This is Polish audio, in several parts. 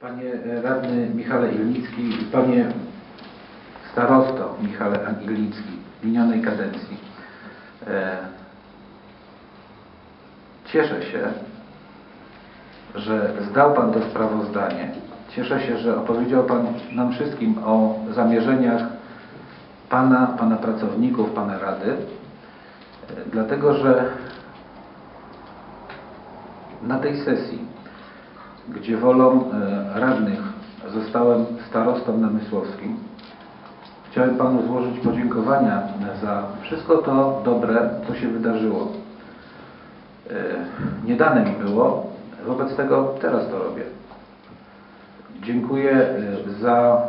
Panie radny Michale Ilnicki, panie starosto Michale Ilnicki w minionej kadencji. E, Cieszę się, że zdał Pan to sprawozdanie. Cieszę się, że opowiedział Pan nam wszystkim o zamierzeniach Pana, Pana pracowników, Pana Rady. Dlatego, że na tej sesji, gdzie wolą e, radnych zostałem starostą namysłowskim, chciałem Panu złożyć podziękowania za wszystko to dobre, co się wydarzyło. E, Nie dane mi było, wobec tego teraz to robię. Dziękuję e, za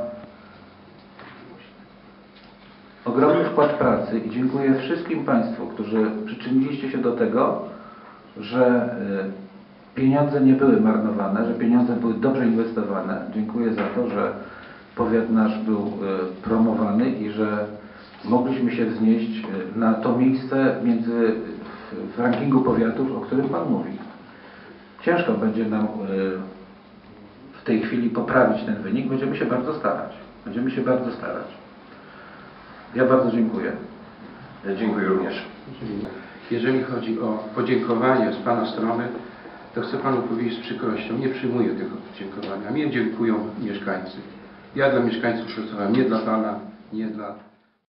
ogromny wkład pracy i dziękuję wszystkim Państwu, którzy przyczyniliście się do tego, że e, pieniądze nie były marnowane, że pieniądze były dobrze inwestowane. Dziękuję za to, że powiat nasz był e, promowany i że mogliśmy się wznieść e, na to miejsce między, w- w rankingu powiatów, o którym Pan mówi. Ciężko będzie nam e, w tej chwili poprawić ten wynik. Będziemy się bardzo starać. Będziemy się bardzo starać. Ja bardzo dziękuję. Dziękuję również. Jeżeli chodzi o podziękowanie z Pana strony, to chcę Panu powiedzieć z przykrością, nie przyjmuję tego podziękowania. Mnie dziękują mieszkańcy. Ja dla mieszkańców pracowałem, nie dla Pana, nie dla